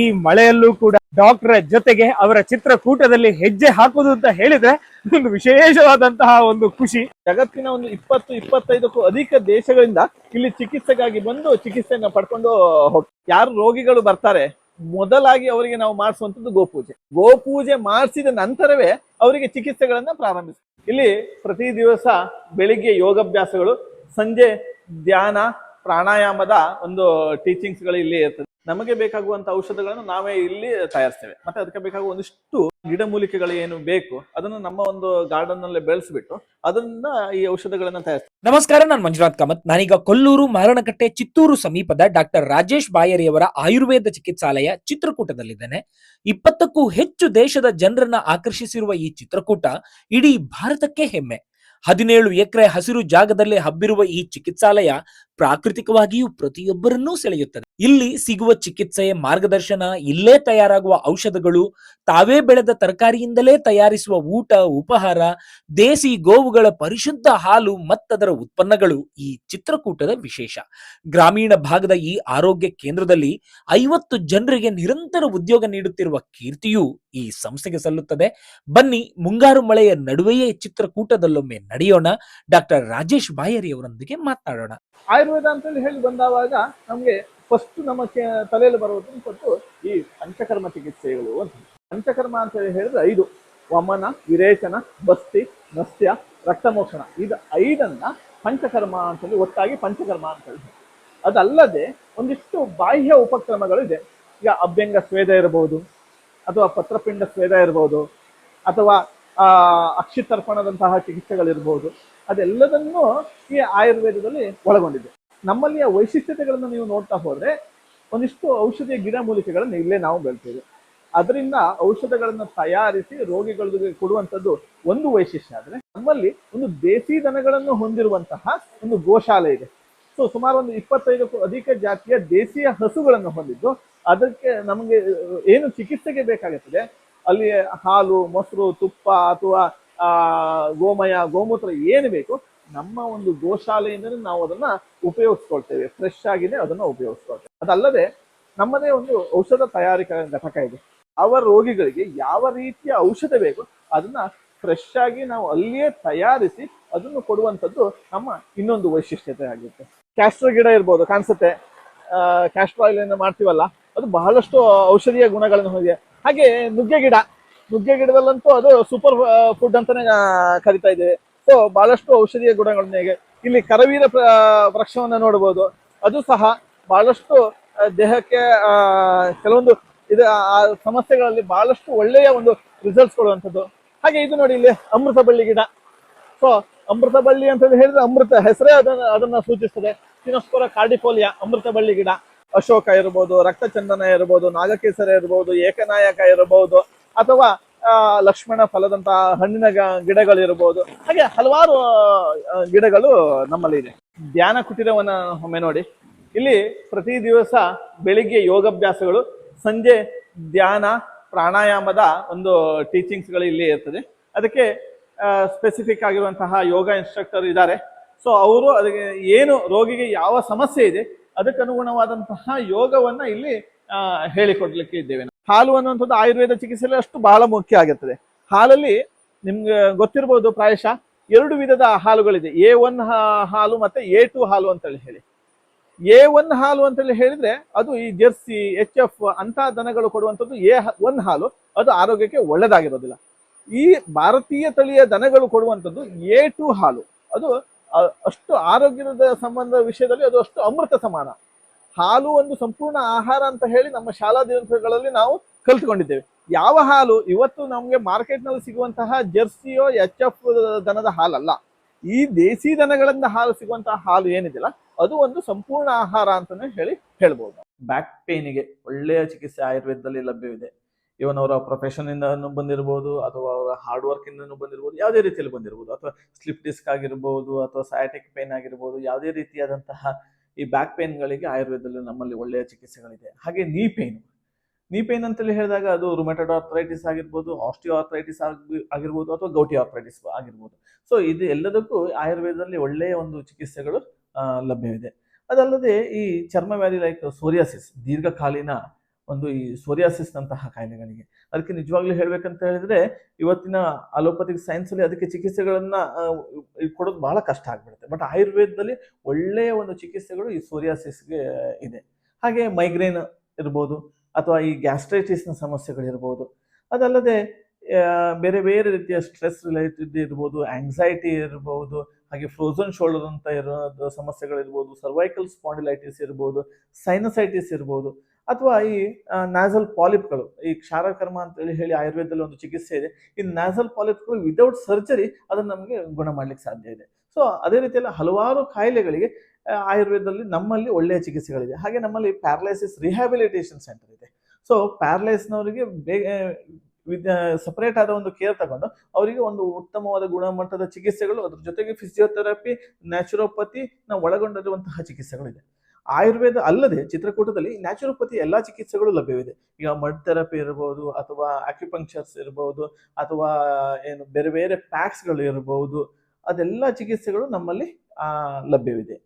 ಈ ಮಳೆಯಲ್ಲೂ ಕೂಡ ಡಾಕ್ಟರ್ ಜೊತೆಗೆ ಅವರ ಚಿತ್ರಕೂಟದಲ್ಲಿ ಹೆಜ್ಜೆ ಹಾಕುದು ಅಂತ ಹೇಳಿದ್ರೆ ಒಂದು ವಿಶೇಷವಾದಂತಹ ಒಂದು ಖುಷಿ. ಜಗತ್ತಿನ ಒಂದು ಇಪ್ಪತ್ತು, ಇಪ್ಪತ್ತೈದಕ್ಕೂ ಅಧಿಕ ದೇಶಗಳಿಂದ ಇಲ್ಲಿ ಚಿಕಿತ್ಸೆಗಾಗಿ ಬಂದು ಚಿಕಿತ್ಸೆಯನ್ನ ಪಡ್ಕೊಂಡು ಯಾರು ರೋಗಿಗಳು ಬರ್ತಾರೆ, ಮೊದಲಾಗಿ ಅವರಿಗೆ ನಾವು ಮಾಡಿಸುವಂತದ್ದು ಗೋಪೂಜೆ. ಗೋಪೂಜೆ ಮಾಡಿಸಿದ ನಂತರವೇ ಅವರಿಗೆ ಚಿಕಿತ್ಸೆಗಳನ್ನ ಪ್ರಾರಂಭಿಸ, ಇಲ್ಲಿ ಪ್ರತಿ ದಿವಸ ಬೆಳಿಗ್ಗೆ ಯೋಗಾಭ್ಯಾಸಗಳು, ಸಂಜೆ ಧ್ಯಾನ, ಪ್ರಾಣಾಯಾಮದ ಒಂದು ಟೀಚಿಂಗ್ಸ್ಗಳು ಇಲ್ಲಿ ಇರ್ತದೆ. ನಮಗೆ ಬೇಕಾಗುವಂತ ಔಷಧಗಳನ್ನು ನಾವೇ ಇಲ್ಲಿ ತಯಾರಿಸ್ತೇವೆ. ಮತ್ತೆ ಅದಕ್ಕೆ ಬೇಕಾಗುವ ಒಂದಿಷ್ಟು ಗಿಡಮೂಲಿಕೆಗಳು ಏನು ಬೇಕು, ಅದನ್ನು ನಮ್ಮ ಒಂದು ಗಾರ್ಡನ್ನಲ್ಲಿ ಬೆಳೆಸ್ಬಿಟ್ಟು ಅದನ್ನ ಈ ಔಷಧಗಳನ್ನ ತಯಾರಿಸ್ತೇವೆ. ನಮಸ್ಕಾರ, ನಾನು ಮಂಜುನಾಥ್ ಕಾಮತ್. ನಾನೀಗ ಕೊಲ್ಲೂರು ಮಾರಣಕಟ್ಟೆ ಚಿತ್ತೂರು ಸಮೀಪದ ಡಾಕ್ಟರ್ ರಾಜೇಶ್ ಬಾಯರಿಯವರ ಆಯುರ್ವೇದ ಚಿಕಿತ್ಸಾಲಯ ಚಿತ್ರಕೂಟದಲ್ಲಿದ್ದೇನೆ. ಇಪ್ಪತ್ತಕ್ಕೂ ಹೆಚ್ಚು ದೇಶದ ಜನರನ್ನ ಆಕರ್ಷಿಸಿರುವ ಈ ಚಿತ್ರಕೂಟ ಇಡೀ ಭಾರತಕ್ಕೆ ಹೆಮ್ಮೆ. ಹದಿನೇಳು ಎಕರೆ ಹಸಿರು ಜಾಗದಲ್ಲಿ ಹಬ್ಬಿರುವ ಈ ಚಿಕಿತ್ಸಾಲಯ ಪ್ರಾಕೃತಿಕವಾಗಿಯೂ ಪ್ರತಿಯೊಬ್ಬರನ್ನೂ ಸೆಳೆಯುತ್ತದೆ. ಇಲ್ಲಿ ಸಿಗುವ ಚಿಕಿತ್ಸೆ ಮಾರ್ಗದರ್ಶನ ಇಲ್ಲೇ ತಯಾರಾಗುವ ಔಷಧಗಳು, ತಾವೇ ಬೆಳೆದ ತರಕಾರಿಯಿಂದಲೇ ತಯಾರಿಸುವ ಊಟ, ಉಪಹಾರ, ದೇಸಿ ಗೋವುಗಳ ಪರಿಶುದ್ಧ ಹಾಲು ಮತ್ತದರ ಉತ್ಪನ್ನಗಳು ಈ ಚಿತ್ರಕೂಟದ ವಿಶೇಷ. ಗ್ರಾಮೀಣ ಭಾಗದ ಈ ಆರೋಗ್ಯ ಕೇಂದ್ರದಲ್ಲಿ ಐವತ್ತು ಜನರಿಗೆ ನಿರಂತರ ಉದ್ಯೋಗ ನೀಡುತ್ತಿರುವ ಕೀರ್ತಿಯೂ ಈ ಸಂಸ್ಥೆಗೆ ಸಲ್ಲುತ್ತದೆ. ಬನ್ನಿ, ಮುಂಗಾರು ಮಳೆಯ ನಡುವೆಯೇ ಚಿತ್ರಕೂಟದಲ್ಲೊಮ್ಮೆ ನಡೆಯೋಣ. ಡಾಕ್ಟರ್ ರಾಜೇಶ್ ಬಾಯರಿಯವರೊಂದಿಗೆ ಮಾತನಾಡೋಣ ಆಯುರ್ವೇದ ಅಂತೇಳಿ ಹೇಳಿ ಬಂದಾವಾಗ ನಮಗೆ ಫಸ್ಟ್ ನಮ್ಮ ತಲೆಯಲ್ಲಿ ಬರುವುದು ಕೊಟ್ಟು ಈ ಪಂಚಕರ್ಮ ಚಿಕಿತ್ಸೆಗಳು ಅಂತ. ಪಂಚಕರ್ಮ ಅಂತ ಹೇಳಿ ಹೇಳಿದ್ರೆ ಐದು. ವಮನ, ವಿರೇಚನ, ಬಸ್ತಿ, ನಸ್ಯ, ರಕ್ತಮೋಕ್ಷಣ. ಇದು ಐದನ್ನ ಪಂಚಕರ್ಮ ಅಂತೇಳಿ ಒಟ್ಟಾಗಿ ಪಂಚಕರ್ಮ ಅಂತ ಹೇಳಿ ಅದಲ್ಲದೆ ಒಂದಿಷ್ಟು ಬಾಹ್ಯ ಉಪಕ್ರಮಗಳಿದೆ. ಈಗ ಅಭ್ಯಂಗ ಸ್ವೇದ ಇರಬಹುದು ಅಥವಾ ಪತ್ರಪಿಂಡ ಸ್ವೇದ ಇರಬಹುದು ಅಥವಾ ಆ ಅಕ್ಷಿತರ್ಪಣದಂತಹ ಚಿಕಿತ್ಸೆಗಳಿರ್ಬೋದು. ಅದೆಲ್ಲದನ್ನು ಈ ಆಯುರ್ವೇದದಲ್ಲಿ ಒಳಗೊಂಡಿದೆ. ನಮ್ಮಲ್ಲಿಯ ವೈಶಿಷ್ಟ್ಯತೆಗಳನ್ನು ನೀವು ನೋಡ್ತಾ ಹೋದ್ರೆ ಒಂದಿಷ್ಟು ಔಷಧಿಯ ಗಿಡಮೂಲಿಕೆಗಳನ್ನು ಇಲ್ಲೇ ನಾವು ಬೆಳಿತೇವೆ. ಅದರಿಂದ ಔಷಧಗಳನ್ನು ತಯಾರಿಸಿ ರೋಗಿಗಳಿಗೆ ಕೊಡುವಂಥದ್ದು ಒಂದು ವೈಶಿಷ್ಟ್ಯ ಆದರೆ, ನಮ್ಮಲ್ಲಿ ಒಂದು ದೇಸಿ ದನಗಳನ್ನು ಹೊಂದಿರುವಂತಹ ಒಂದು ಗೋಶಾಲೆ ಇದೆ. ಸೊ, ಸುಮಾರು ಒಂದು ಇಪ್ಪತ್ತೈದಕ್ಕೂ ಅಧಿಕ ಜಾತಿಯ ದೇಸಿಯ ಹಸುಗಳನ್ನು ಹೊಂದಿದ್ದು, ಅದಕ್ಕೆ ನಮಗೆ ಏನು ಚಿಕಿತ್ಸೆಗೆ ಬೇಕಾಗುತ್ತದೆ ಅಲ್ಲಿ ಹಾಲು, ಮೊಸರು, ತುಪ್ಪ ಅಥವಾ ಗೋಮಯ, ಗೋಮೂತ್ರ ಏನು ಬೇಕು ನಮ್ಮ ಒಂದು ಗೋಶಾಲೆಯಿಂದಲೇ ನಾವು ಅದನ್ನ ಉಪಯೋಗಿಸ್ಕೊಳ್ತೇವೆ. ಫ್ರೆಶ್ ಆಗಿದೆ ಅದನ್ನ ಉಪಯೋಗಿಸ್ಕೊಳ್ತೇವೆ. ಅದಲ್ಲದೆ ನಮ್ಮದೇ ಒಂದು ಔಷಧ ತಯಾರಿಕಾ ಘಟಕ ಇದೆ. ಅವರ ರೋಗಿಗಳಿಗೆ ಯಾವ ರೀತಿಯ ಔಷಧ ಬೇಕು ಅದನ್ನ ಫ್ರೆಶ್ ಆಗಿ ನಾವು ಅಲ್ಲಿಯೇ ತಯಾರಿಸಿ ಅದನ್ನು ಕೊಡುವಂಥದ್ದು ನಮ್ಮ ಇನ್ನೊಂದು ವೈಶಿಷ್ಟ್ಯತೆ ಆಗುತ್ತೆ ಕ್ಯಾಸ್ಟ್ರ ಗಿಡ ಇರ್ಬೋದು, ಕಾಣಿಸುತ್ತೆ. ಕ್ಯಾಸ್ಟ್ರೋ ಆಯಿಲ್ ಮಾಡ್ತೀವಲ್ಲ, ಅದು ಬಹಳಷ್ಟು ಔಷಧೀಯ ಗುಣಗಳನ್ನು ಹೊಂದಿದೆ. ಹಾಗೆ ನುಗ್ಗೆ ಗಿಡ. ನುಗ್ಗೆ ಗಿಡದಲ್ಲಂತೂ ಅದು ಸೂಪರ್ ಫುಡ್ ಅಂತಾನೆ ಕರಿತಾ ಇದ್ದೇವೆ. ಸೊ ಬಹಳಷ್ಟು ಔಷಧೀಯ ಗುಣಗಳನ್ನ ಹೇಗೆ. ಇಲ್ಲಿ ಕರವೀರ ವೃಕ್ಷವನ್ನು ನೋಡಬಹುದು. ಅದು ಸಹ ಬಹಳಷ್ಟು ದೇಹಕ್ಕೆ ಕೆಲವೊಂದು ಇದು, ಆ ಸಮಸ್ಯೆಗಳಲ್ಲಿ ಬಹಳಷ್ಟು ಒಳ್ಳೆಯ ಒಂದು ರಿಸಲ್ಟ್ಸ್ ಕೊಡುವಂಥದ್ದು. ಹಾಗೆ ಇದು ನೋಡಿ ಇಲ್ಲಿ ಅಮೃತ ಬಳ್ಳಿ ಗಿಡ. ಸೊ ಅಮೃತ ಬಳ್ಳಿ ಅಂತ ಹೇಳಿದ್ರೆ ಅಮೃತ ಹೆಸರೇ ಅದನ್ನ ಅದನ್ನ ಸೂಚಿಸ್ತದೆ. ಸಿನೋಸ್ಪೋರ ಕಾರ್ಡಿಫೋಲಿಯಾ ಅಮೃತ ಬಳ್ಳಿ ಗಿಡ. ಅಶೋಕ ಇರ್ಬೋದು, ರಕ್ತಚಂದನ ಇರ್ಬೋದು, ನಾಗಕೇಸರ ಇರ್ಬೋದು, ಏಕನಾಯಕ ಇರಬಹುದು ಅಥವಾ ಲಕ್ಷ್ಮಣ ಫಲದಂತಹ ಹಣ್ಣಿನ ಗಿಡಗಳಿರ್ಬೋದು ಹಾಗೆ ಹಲವಾರು ಗಿಡಗಳು ನಮ್ಮಲ್ಲಿ ಇದೆ. ಧ್ಯಾನ ಕುಟೀರವನ್ನ ಒಮ್ಮೆ ನೋಡಿ. ಇಲ್ಲಿ ಪ್ರತಿ ದಿವಸ ಬೆಳಿಗ್ಗೆ ಯೋಗಾಭ್ಯಾಸಗಳು, ಸಂಜೆ ಧ್ಯಾನ, ಪ್ರಾಣಾಯಾಮದ ಒಂದು ಟೀಚಿಂಗ್ಸ್ಗಳು ಇಲ್ಲಿ ಇರ್ತದೆ. ಅದಕ್ಕೆ ಸ್ಪೆಸಿಫಿಕ್ ಆಗಿರುವಂತಹ ಯೋಗ ಇನ್ಸ್ಟ್ರಕ್ಟರ್ ಇದ್ದಾರೆ. ಸೊ ಅವರು ಅದಕ್ಕೆ ಏನು ರೋಗಿಗೆ ಯಾವ ಸಮಸ್ಯೆ ಇದೆ ಅದಕ್ಕೆ ಅನುಗುಣವಾದಂತಹ ಯೋಗವನ್ನ ಇಲ್ಲಿ ಹೇಳಿಕೊಡ್ಲಿಕ್ಕೆ ಇದ್ದೇವೆ. ಹಾಲು ಅನ್ನುವಂಥದ್ದು ಆಯುರ್ವೇದ ಚಿಕಿತ್ಸೆಯಲ್ಲಿ ಅಷ್ಟು ಬಹಳ ಮುಖ್ಯ ಆಗುತ್ತದೆ ಹಾಲಲ್ಲಿ ನಿಮ್ಗೆ ಗೊತ್ತಿರಬಹುದು ಪ್ರಾಯಶಃ ಎರಡು ವಿಧದ ಹಾಲುಗಳಿದೆ. ಎ ಒನ್ ಹಾಲು ಮತ್ತೆ ಎ ಟು ಹಾಲು ಅಂತೇಳಿ ಹೇಳಿ. ಎ ಒನ್ ಹಾಲು ಅಂತೇಳಿ ಹೇಳಿದ್ರೆ ಅದು ಈ ಜೆರ್ಸಿ, ಎಚ್ ಎಫ್ ಅಂತ ದನಗಳು ಕೊಡುವಂಥದ್ದು ಎ ಒನ್ ಹಾಲು. ಅದು ಆರೋಗ್ಯಕ್ಕೆ ಒಳ್ಳೆದಾಗಿರೋದಿಲ್ಲ. ಈ ಭಾರತೀಯ ತಳಿಯ ದನಗಳು ಕೊಡುವಂಥದ್ದು ಎ ಟು ಹಾಲು. ಅದು ಅಷ್ಟು ಆರೋಗ್ಯದ ಸಂಬಂಧ ವಿಷಯದಲ್ಲಿ ಅದು ಅಷ್ಟು ಅಮೃತ ಸಮಾನ. ಹಾಲು ಒಂದು ಸಂಪೂರ್ಣ ಆಹಾರ ಅಂತ ಹೇಳಿ ನಮ್ಮ ಶಾಲಾ ದಿನಗಳಲ್ಲಿ ನಾವು ಕಲ್ತ್ಕೊಂಡಿದ್ದೇವೆ. ಯಾವ ಹಾಲು? ಇವತ್ತು ನಮಗೆ ಮಾರ್ಕೆಟ್ನಲ್ಲಿ ಸಿಗುವಂತಹ ಜರ್ಸಿಯೋ, ಎಚ್ ಎಫ್ ದನದ ಹಾಲಲ್ಲ. ಈ ದೇಸಿ ದನಗಳಿಂದ ಹಾಲು ಸಿಗುವಂತಹ ಹಾಲು ಏನಿದೆಯಲ್ಲ, ಅದು ಒಂದು ಸಂಪೂರ್ಣ ಆಹಾರ ಅಂತಾನೆ ಹೇಳಿ ಹೇಳ್ಬೋದು. ಬ್ಯಾಕ್ ಪೇನಿಗೆ ಒಳ್ಳೆಯ ಚಿಕಿತ್ಸೆ ಆಯುರ್ವೇದದಲ್ಲಿ ಲಭ್ಯವಿದೆ. ಇವನ್ ಅವರ ಪ್ರೊಫೆಷನ್ ಇಂದ ಬಂದಿರಬಹುದು ಅಥವಾ ಅವರ ಹಾರ್ಡ್ ವರ್ಕ್ ಇಂದ ಬಂದಿರಬಹುದು ಯಾವುದೇ ರೀತಿಯಲ್ಲಿ ಬಂದಿರಬಹುದು ಅಥವಾ ಸ್ಲಿಪ್ ಡಿಸ್ಕ್ ಆಗಿರಬಹುದು ಅಥವಾ ಸಯಾಟಿಕ್ ಪೇನ್ ಆಗಿರಬಹುದು ಯಾವುದೇ ರೀತಿಯಾದಂತಹ ಈ ಬ್ಯಾಕ್ ಪೇನ್ಗಳಿಗೆ ಆಯುರ್ವೇದದಲ್ಲಿ ನಮ್ಮಲ್ಲಿ ಒಳ್ಳೆಯ ಚಿಕಿತ್ಸೆಗಳಿದೆ. ಹಾಗೆ ನೀ ಪೇನ್ ನೀ ಪೇನ್ ಅಂತೇಳಿ ಹೇಳಿದಾಗ ಅದು ರುಮೆಟೆಡ್ ಆರ್ಥರೈಟಿಸ್ ಆಗಿರ್ಬೋದು ಆಸ್ಟಿಯೋ ಆರ್ಥರೈಟಿಸ್ ಆಗಿರ್ಬೋದು, ಅಥವಾ ಗೌಟಿ ಆರ್ಥರೈಟಿಸ್ ಆಗಿರ್ಬೋದು. ಸೊ ಇದು ಎಲ್ಲದಕ್ಕೂ ಆಯುರ್ವೇದದಲ್ಲಿ ಒಳ್ಳೆಯ ಒಂದು ಚಿಕಿತ್ಸೆಗಳು ಲಭ್ಯವಿದೆ. ಅದಲ್ಲದೆ ಈ ಚರ್ಮ ವ್ಯಾಧಿ ಲೈಕ್ ಸೋರಿಯಾಸಿಸ್ ದೀರ್ಘಕಾಲೀನ ಒಂದು ಈ ಸೋರಿಯಾಸಿಸ್ನಂತಹ ಕಾಯಿಲೆಗಳಿಗೆ. ಅದಕ್ಕೆ ನಿಜವಾಗ್ಲೂ ಹೇಳ್ಬೇಕಂತ ಹೇಳಿದ್ರೆ, ಇವತ್ತಿನ ಅಲೋಪತಿಕ್ ಸೈನ್ಸ್ ಅಲ್ಲಿ ಅದಕ್ಕೆ ಚಿಕಿತ್ಸೆಗಳನ್ನು ಕೊಡೋದು ಬಹಳ ಕಷ್ಟ ಆಗಿಬಿಡುತ್ತೆ. ಬಟ್ ಆಯುರ್ವೇದದಲ್ಲಿ ಒಳ್ಳೆಯ ಒಂದು ಚಿಕಿತ್ಸೆಗಳು ಈ ಸೋರಿಯಾಸಿಸ್ಗೆ ಇದೆ. ಹಾಗೆ ಮೈಗ್ರೇನ್ ಇರ್ಬೋದು, ಅಥವಾ ಈ ಗ್ಯಾಸ್ಟ್ರೈಟಿಸ್ನ ಸಮಸ್ಯೆಗಳಿರ್ಬೋದು. ಅದಲ್ಲದೆ ಬೇರೆ ಬೇರೆ ರೀತಿಯ ಸ್ಟ್ರೆಸ್ ರಿಲೇಟೆಡ್ ಇರ್ಬೋದು ಆಂಗ್ಸೈಟಿ ಇರ್ಬೋದು, ಹಾಗೆ ಫ್ರೋಝನ್ ಶೋಲ್ಡರ್ ಅಂತ ಇರೋ ಸಮಸ್ಯೆಗಳಿರ್ಬೋದು ಸರ್ವೈಕಲ್ ಸ್ಪಾಂಡಿಲೈಟಿಸ್ ಇರ್ಬೋದು ಸೈನಸೈಟಿಸ್ ಇರ್ಬೋದು. ಅಥವಾ ಈ ನ್ಯಾಸಲ್ ಪಾಲಿಪ್ಗಳು ಈ ಕ್ಷಾರಕರ್ಮ ಅಂತೇಳಿ ಹೇಳಿ ಆಯುರ್ವೇದದಲ್ಲಿ ಒಂದು ಚಿಕಿತ್ಸೆ ಇದೆ. ಈ ನ್ಯಾಸಲ್ ಪಾಲಿಪ್ಗಳು ವಿದೌಟ್ ಸರ್ಜರಿ ಅದನ್ನು ನಮಗೆ ಗುಣ ಮಾಡ್ಲಿಕ್ಕೆ ಸಾಧ್ಯ ಇದೆ. ಸೊ ಅದೇ ರೀತಿಯಲ್ಲಿ ಹಲವಾರು ಕಾಯಿಲೆಗಳಿಗೆ ಆಯುರ್ವೇದದಲ್ಲಿ ನಮ್ಮಲ್ಲಿ ಒಳ್ಳೆಯ ಚಿಕಿತ್ಸೆಗಳಿದೆ. ಹಾಗೆ ನಮ್ಮಲ್ಲಿ ಪ್ಯಾರಲೈಸಿಸ್ ರಿಹ್ಯಾಬಿಲಿಟೇಷನ್ ಸೆಂಟರ್ ಇದೆ. ಸೊ ಪ್ಯಾರಲೈಸ್ನವರಿಗೆ ಬೇಗ ವಿದ್ ಸಪರೇಟ್ ಆದ ಒಂದು ಕೇರ್ ತಗೊಂಡು ಅವರಿಗೆ ಒಂದು ಉತ್ತಮವಾದ ಗುಣಮಟ್ಟದ ಚಿಕಿತ್ಸೆಗಳು, ಅದ್ರ ಜೊತೆಗೆ ಫಿಸಿಯೋಥೆರಪಿ ನ್ಯಾಚುರೋಪತಿ ನಾವು ಒಳಗೊಂಡಿರುವಂತಹ ಚಿಕಿತ್ಸೆಗಳಿದೆ. ಆಯುರ್ವೇದ ಅಲ್ಲದೆ ಚಿತ್ರಕೂಟದಲ್ಲಿ ನ್ಯಾಚುರೋಪತಿ ಎಲ್ಲಾ ಚಿಕಿತ್ಸೆಗಳು ಲಭ್ಯವಿದೆ. ಈಗ ಮಡ್ ಥೆರಪಿ ಇರಬಹುದು ಅಥವಾ ಆಕ್ಯುಪಂಕ್ಷರ್ಸ್ ಇರಬಹುದು ಅಥವಾ ಏನು ಬೇರೆ ಬೇರೆ ಪ್ಯಾಕ್ಸ್ಗಳು ಇರಬಹುದು ಅದೆಲ್ಲ ಚಿಕಿತ್ಸೆಗಳು ನಮ್ಮಲ್ಲಿ ಲಭ್ಯವಿದೆ.